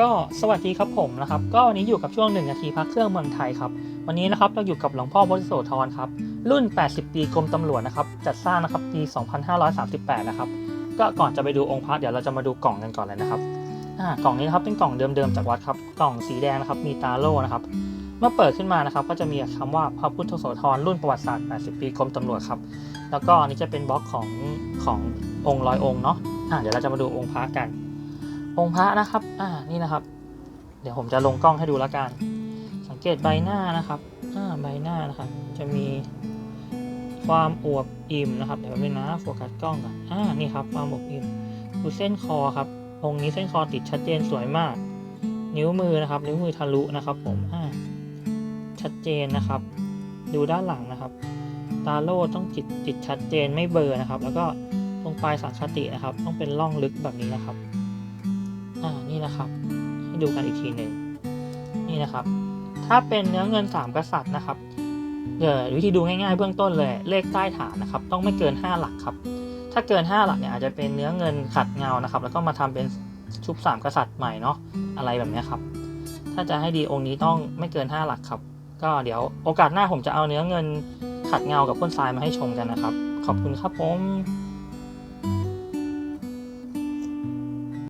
ก็สวัสดีครับผมนะครับ ก็วันนี้อยู่กับช่วงหนึ่งนาทีพักเครื่องเมืองไทยครับ วันนี้นะครับเราอยู่กับหลวงพ่อบริโสธรครับ รุ่น 80 ปีกรมตำรวจนะครับ จัดสร้างนะครับปี 2538 นะครับ ก็ก่อนจะไปดูองค์พระเดี๋ยวเราจะมาดูกล่องกันก่อนเลยนะครับกล่องนี้นะครับเป็นกล่องเดิมๆจากวัดครับกล่องสีแดงนะครับมีตาโล่นะครับ เมื่อเปิดขึ้นมานะครับ ก็จะมีคำว่าพระพุทธโสธรรุ่นประวัติศาสตร์ 80 ปีกรมตำรวจครับ แล้วก็อันนี้จะเป็นบล็อกของขององค์ร้อยองค์เนาะอ่าเดี๋ยวเราจะมาดูองค์พระกัน องค์พระนะครับ อ่า นี่นะครับ เดี๋ยวผมจะลงกล้องให้ดูล้วกัน สังเกตใบหน้านะครับ อ่า ใบหน้านะครับ จะมีความอวบอิ่มนะครับ เดี๋ยวแป๊บนึงนะโฟกัสกล้องก่อน อ่า นี่ครับ ความอวบอิ่มดูเส้นคอครับ องค์นี้เส้นคอติดชัดเจนสวยมาก นิ้วมือนะครับ นิ้วมือทะลุนะครับผม อ่า ชัดเจนนะครับ ดูด้านหลังนะครับ ตาโล่ต้องติดติดชัดเจนไม่เบลอร์นะครับ แล้วก็ตรงปลายสังคตินะครับ ต้องเป็นร่องลึกแบบนี้นะครับ อ่านี่นะครับ ให้ดูกันอีกทีหนึ่งนี่นะครับ ถ้าเป็นเนื้อเงินสามกษัตริย์นะครับเดี๋ยววิธีดูง่ายๆเบื้องต้นเลย เลขใต้ฐานนะครับ ต้องไม่เกิน 5 หลักครับ ถ้าเกิน 5 หลักเนี่ยอาจจะเป็นเนื้อเงินขัดเงานะครับ แล้วก็มาทำเป็นชุบสามกษัตริย์ใหม่เนาะอะไรแบบนี้ครับ ถ้าจะให้ดีองค์นี้ต้องไม่เกิน 5 หลักครับ ก็เดี๋ยวโอกาสหน้าผมจะเอาเนื้อเงินขัดเงากับพ่นทรายมาให้ชมกันนะครับ ขอบคุณครับผม